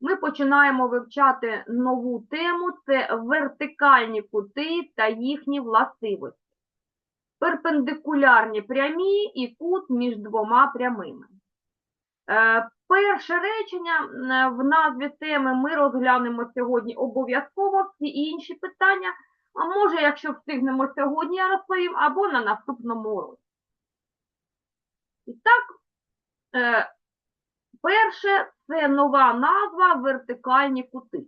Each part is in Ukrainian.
ми починаємо вивчати нову тему це вертикальні кути та їхні властивості. Перпендикулярні прямі і кут між двома прямими. Е, Перше речення е, в назві теми ми розглянемо сьогодні обов'язково всі інші питання. А може, якщо встигнемо сьогодні, я розповім, або на наступному уроці. І так, е, перше це нова назва вертикальні кути.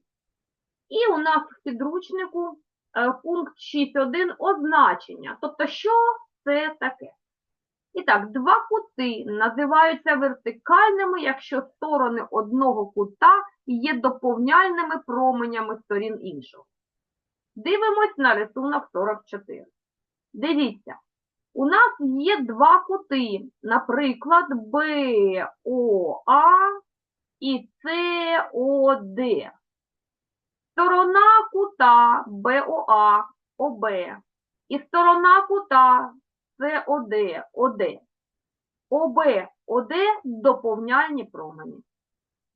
І у нас в підручнику е, пункт 6.1 означення. Тобто, що це таке? І так, два кути називаються вертикальними, якщо сторони одного кута є доповняльними променями сторін іншого. Дивимось на рисунок 44. Дивіться, у нас є два кути, наприклад, БОА і СОД. Сторона кута БОА ОБ і сторона кута СОД ОД. ОБ ОД доповняльні промені.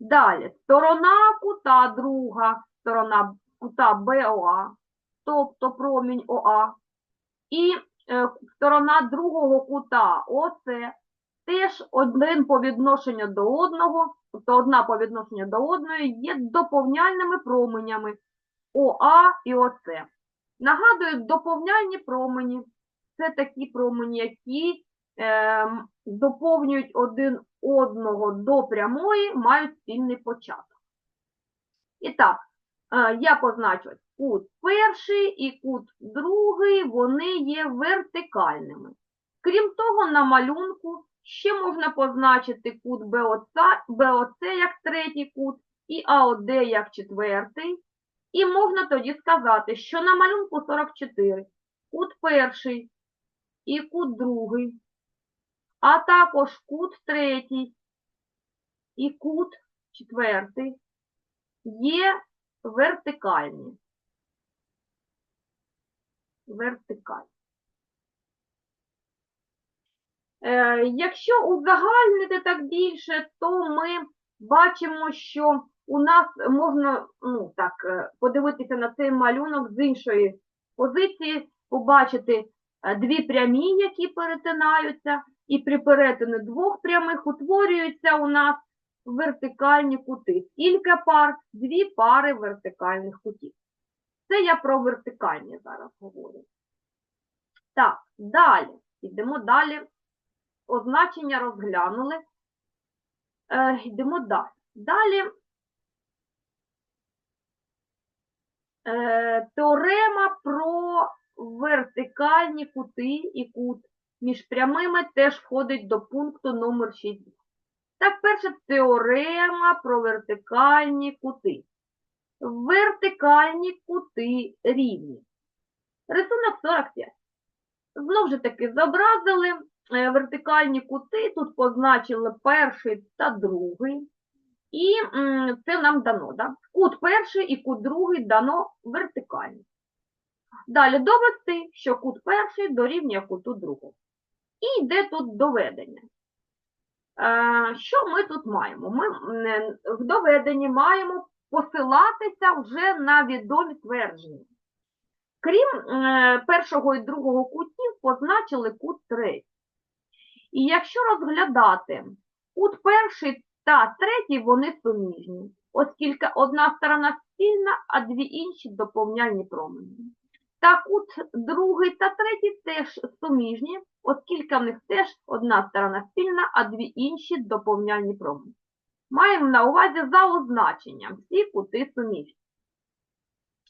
Далі сторона кута друга, сторона кута БОА, тобто промінь ОА, і сторона другого кута ОС теж один по відношенню до одного, тобто одна по відношенню до одної є доповняльними променями ОА і ОС. Нагадую, доповняльні промені це такі промені, які е, доповнюють один одного до прямої, мають спільний початок. І так, е, я позначу кут перший і кут другий, вони є вертикальними. Крім того, на малюнку ще можна позначити кут БОЦ, як третій кут і АОД як четвертий. І можна тоді сказати, що на малюнку 44 кут перший і кут другий, а також кут третій і кут четвертий є вертикальні. Вертикальні. Е, якщо узагальнити так більше, то ми бачимо, що у нас можна ну, так, е, подивитися на цей малюнок з іншої позиції, побачити е, дві прямі, які перетинаються, і при перетині двох прямих утворюються у нас вертикальні кути. Скільки пар? Дві пари вертикальних кутів. Це я про вертикальні зараз говорю. Так, далі. Йдемо далі. Означення розглянули. Е, Йдемо далі. Далі е, теорема про вертикальні кути і кут між прямими теж входить до пункту номер 6. Так, перше теорема про вертикальні кути. Вертикальні кути рівні. Рисунок 45. Знову ж таки, зобразили е, вертикальні кути, тут позначили перший та другий. І це нам дано. Да? Кут перший і кут другий дано вертикальні. Далі довести, що кут перший дорівнює куту другого. І йде тут доведення. Е, Що ми тут маємо? Ми в доведенні маємо посилатися вже на відомі твердження. Крім е, першого і другого кутів, позначили кут третій. І якщо розглядати кут перший та третій, вони суміжні, оскільки одна сторона спільна, а дві інші доповняльні промені. Та кут другий та третій теж суміжні, оскільки в них теж одна сторона спільна, а дві інші доповняльні промені. Маємо на увазі за означенням всі кути суміжні.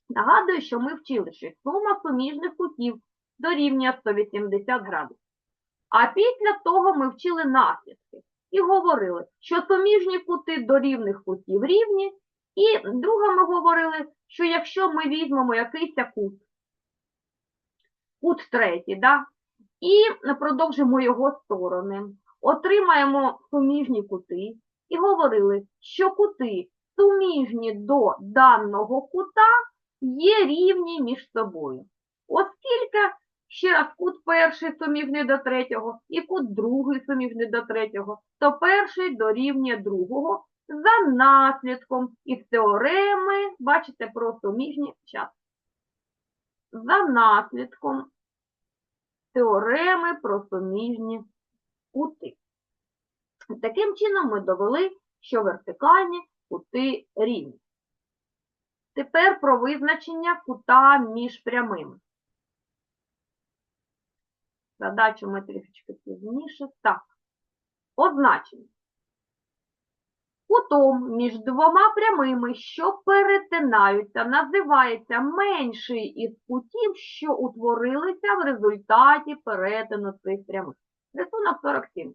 Нагадую, що ми вчили, що сума суміжних кутів дорівнює 180 градусів. А після того ми вчили наслідки і говорили, що суміжні кути до рівних кутів рівні, і друге ми говорили, що якщо ми візьмемо якийсь кут, кут третій, да, і продовжимо його сторони, отримаємо суміжні кути, і говорили, що кути суміжні до даного кута є рівні між собою. Оскільки ще раз кут перший суміжний до третього і кут другий суміжний до третього, то перший дорівнює другого, за наслідком із теореми, бачите, про суміжні час. За наслідком теореми про суміжні кути. Таким чином ми довели, що вертикальні кути рівні. Тепер про визначення кута між прямими. Задачу ми трішечки пізніше. Так. Означення. Кутом між двома прямими, що перетинаються, називається менший із кутів, що утворилися в результаті перетину цих прямих. Рисунок 47.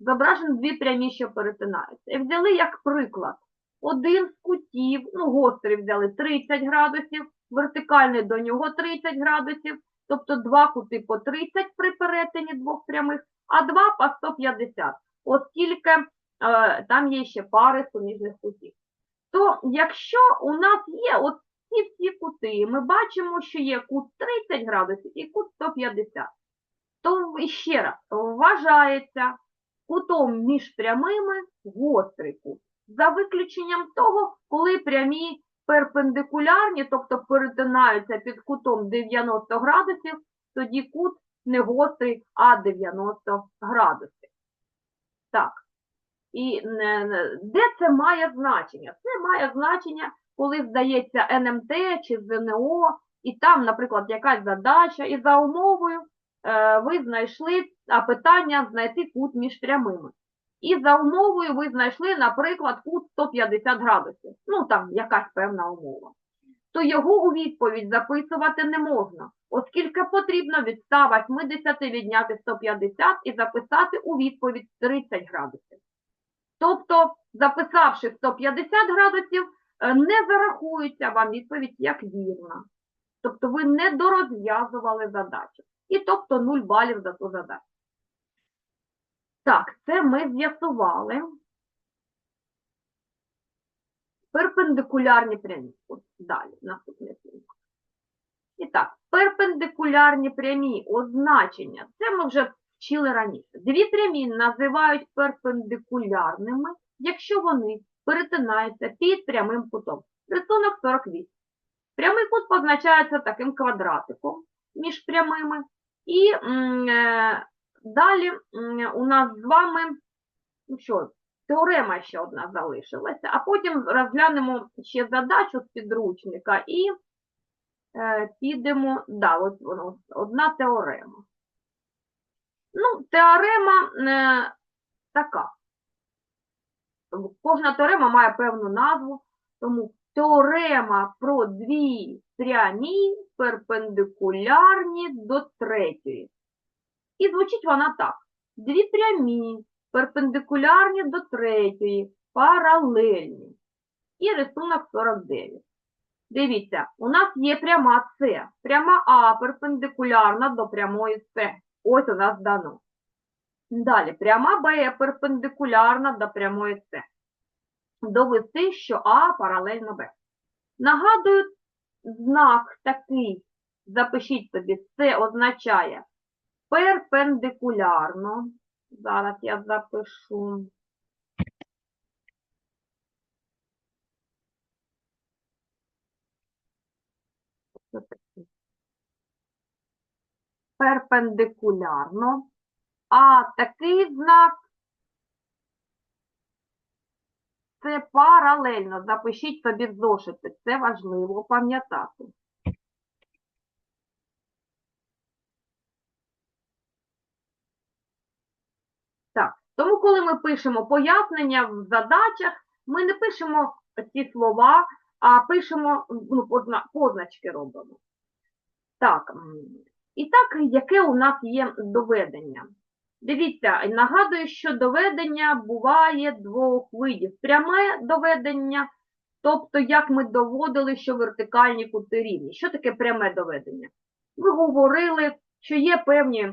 Зображені дві прямі, що перетинаються. І взяли як приклад. Один з кутів, ну, гострий взяли 30 градусів, вертикальний до нього 30 градусів, тобто два кути по 30 при перетині двох прямих, а два по 150, оскільки е, там є ще пари суміжних кутів. То якщо у нас є от ці всі кути, ми бачимо, що є кут 30 градусів і кут 150, то ще раз вважається кутом між прямими гострий кут. За виключенням того, коли прямі перпендикулярні, тобто перетинаються під кутом 90 градусів, тоді кут не гострий, а 90 градусів. Так. І не- не- де це має значення? Це має значення, коли здається НМТ чи ЗНО, і там, наприклад, якась задача, і за умовою е, ви знайшли питання знайти кут між прямими. І за умовою ви знайшли, наприклад, кут 150 градусів. Ну, там якась певна умова. То його у відповідь записувати не можна, оскільки потрібно від 180 відняти 150 і записати у відповідь 30 градусів. Тобто, записавши 150 градусів, е, не зарахується вам відповідь як вірна. Тобто ви не дорозв'язували задачу. І тобто 0 балів за ту задачу. Так, це ми з'ясували. Перпендикулярні прямі. От далі, наступний слід. І так, перпендикулярні прямі означення. Це ми вже вчили раніше. Дві прямі називають перпендикулярними, якщо вони перетинаються під прямим кутом. Рисунок 48. Прямий кут позначається таким квадратиком між прямими. І е, далі у нас з вами, ну що, теорема ще одна залишилася, а потім розглянемо ще задачу з підручника і е, підемо, да, ось воно, одна теорема. Ну, теорема е, така. Кожна теорема має певну назву, тому теорема про дві прямі перпендикулярні до третьої. І звучить вона так. Дві прямі перпендикулярні до третьої, паралельні. І рисунок 49. Дивіться, у нас є пряма С. Пряма А перпендикулярна до прямої С. Ось у нас дано. Далі, пряма Б перпендикулярна до прямої С. Довести, що А паралельно Б. Нагадую, знак такий, запишіть собі, це означає перпендикулярно. Зараз я запишу. Перпендикулярно. А такий знак це паралельно. Запишіть собі в зошити. Це важливо пам'ятати. Так, тому коли ми пишемо пояснення в задачах, ми не пишемо ці слова, а пишемо, ну, позначки робимо. Так, і так, яке у нас є доведення? Дивіться, нагадую, що доведення буває двох видів. Пряме доведення, тобто як ми доводили, що вертикальні кути рівні. Що таке пряме доведення? Ми говорили, що є певні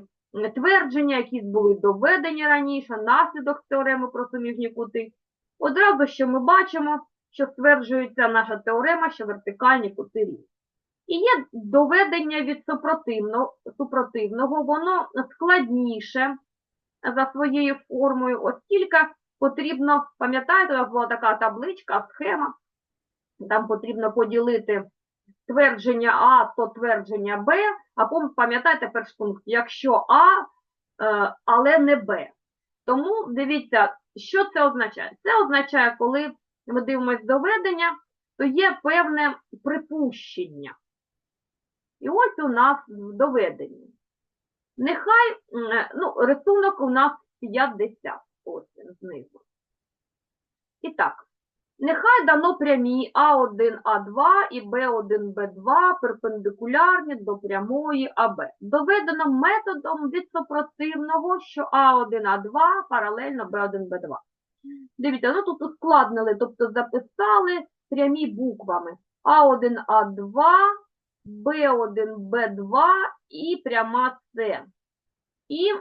твердження, які були доведені раніше, наслідок теореми про суміжні кути. Одразу, що ми бачимо, що стверджується наша теорема, що вертикальні кути рівні. І є доведення від супротивного, супротивного, воно складніше за своєю формою, оскільки потрібно, пам'ятаєте, була така табличка, схема, там потрібно поділити твердження А, то твердження Б, а пам'ятаєте перший пункт, якщо А, е, але не Б. Тому дивіться, що це означає? Це означає, коли ми дивимося доведення, то є певне припущення. І ось у нас в доведенні. Нехай, ну, рисунок у нас 50, ось він знизу. І так, нехай дано прямі А1, А2 і Б1, Б2 перпендикулярні до прямої АБ. Доведено методом від супротивного, що А1, А2 паралельно Б1, Б2. Дивіться, ну тут ускладнили, тобто записали прямі буквами А1, А2, Б1, Б2 і пряма С. І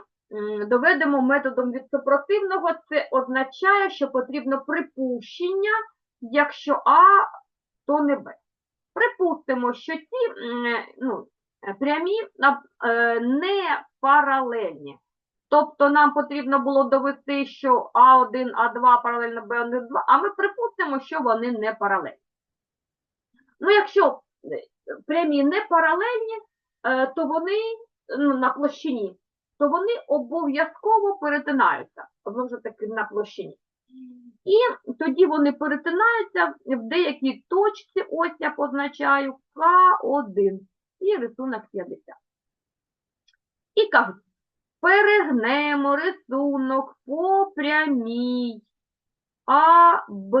доведемо методом від супротивного, це означає, що потрібно припущення, якщо А, то не Б. Припустимо, що ці ну, прямі е, не паралельні. Тобто нам потрібно було довести, що А1, А2 паралельно Б1, Б2, а ми припустимо, що вони не паралельні. Ну, якщо прямі не паралельні, е, то вони ну, на площині, то вони обов'язково перетинаються, знову ж таки, на площині. І тоді вони перетинаються в деякій точці, ось я позначаю К1 і рисунок 50. І кажуть, перегнемо рисунок по прямій АБ,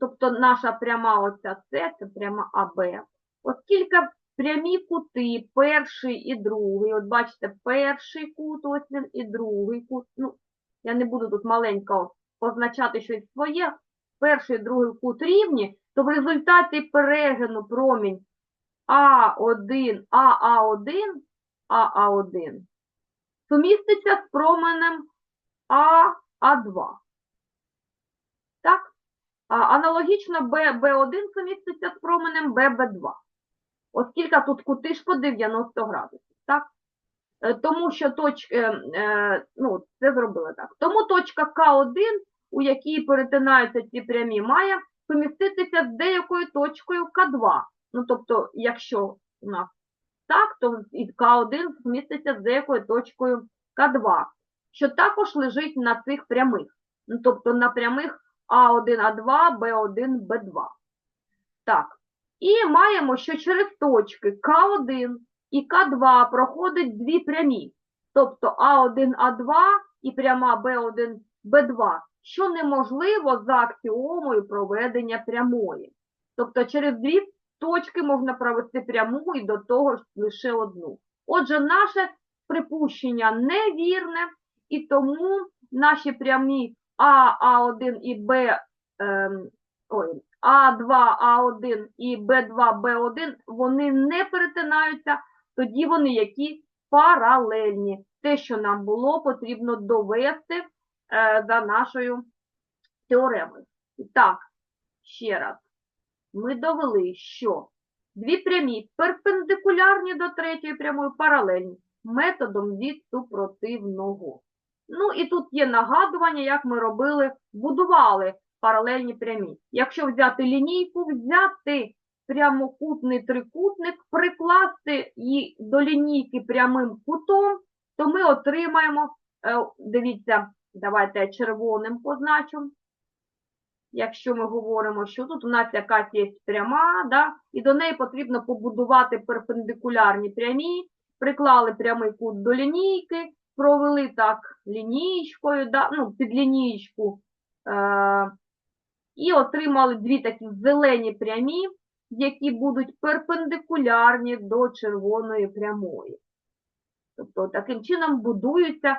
тобто наша пряма оця С, це пряма АБ. Оскільки прямі кути, перший і другий, от бачите, перший кут, ось він, і другий кут. Ну, я не буду тут маленько позначати щось своє, перший і другий кут рівні, то в результаті перегину промінь А1, АА1, АА1 суміститься з променем АА2. Так? Аналогічно Б, Б1 суміститься з променем ББ2. Оскільки тут кути ж по 90 градусів. Так? Е, Тому що точка, е, е, ну, це зробили так. Тому точка К1, у якій перетинаються ці прямі, має суміститися з деякою точкою К2. Ну, тобто, якщо у нас так, то і К1 зміститься з деякою точкою К2, що також лежить на цих прямих. Ну, тобто на прямих А1, А2, Б1, Б2. Так. І маємо, що через точки К1 і К2 проходить дві прямі. Тобто А1, А2 і пряма Б1, Б2, що неможливо за аксіомою проведення прямої. Тобто через дві точки можна провести пряму і до того ж лише одну. Отже, наше припущення невірне, і тому наші прямі А, А1 і Б, ем, ой, А2, А1 і Б2, Б1, вони не перетинаються, тоді вони які паралельні. Те, що нам було потрібно довести е, за нашою теоремою. І Так, ще раз ми довели, що дві прямі перпендикулярні до третьої прямої паралельні методом від супротивного. Ну і тут є нагадування, як ми робили, будували паралельні прямі. Якщо взяти лінійку, взяти прямокутний трикутник, прикласти її до лінійки прямим кутом, то ми отримаємо, е, дивіться, давайте червоним позначу якщо ми говоримо, що тут у нас якась є пряма, да, і до неї потрібно побудувати перпендикулярні прямі, приклали прямий кут до лінійки, провели так лінійкою, да, ну, під лінійку, е, і отримали дві такі зелені прямі, які будуть перпендикулярні до червоної прямої. Тобто таким чином будуються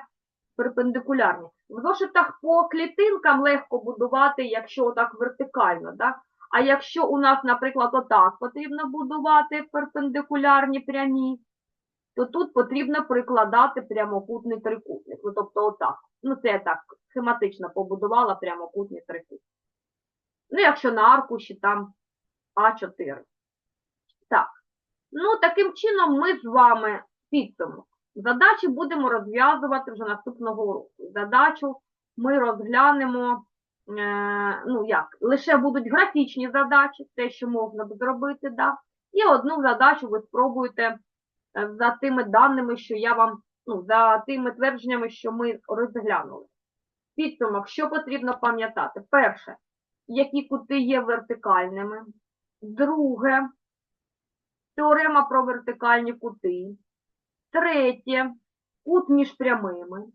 перпендикулярні. В зошитах по клітинкам легко будувати, якщо отак вертикально, да? а якщо у нас, наприклад, отак потрібно будувати перпендикулярні прямі, то тут потрібно прикладати прямокутний трикутник. Ну, тобто отак. Ну, це я так схематично побудувала прямокутний трикутник. Ну, якщо на аркуші там А4. Так. Ну, таким чином ми з вами підсумок. Задачі будемо розв'язувати вже наступного уроку. Задачу ми розглянемо, е, ну як, лише будуть графічні задачі, те, що можна зробити, да? і одну задачу ви спробуєте е, за тими даними, що я вам, ну, за тими твердженнями, що ми розглянули. Підсумок, що потрібно пам'ятати? Перше, які кути є вертикальними. Друге, теорема про вертикальні кути. Третє, кут між прямими.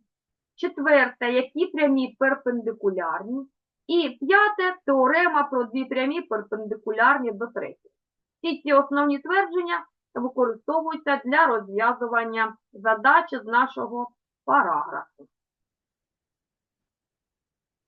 Четверте, які прямі перпендикулярні. І п'яте, теорема про дві прямі перпендикулярні до третіх. Всі ці основні твердження використовуються для розв'язування задачі з нашого параграфу.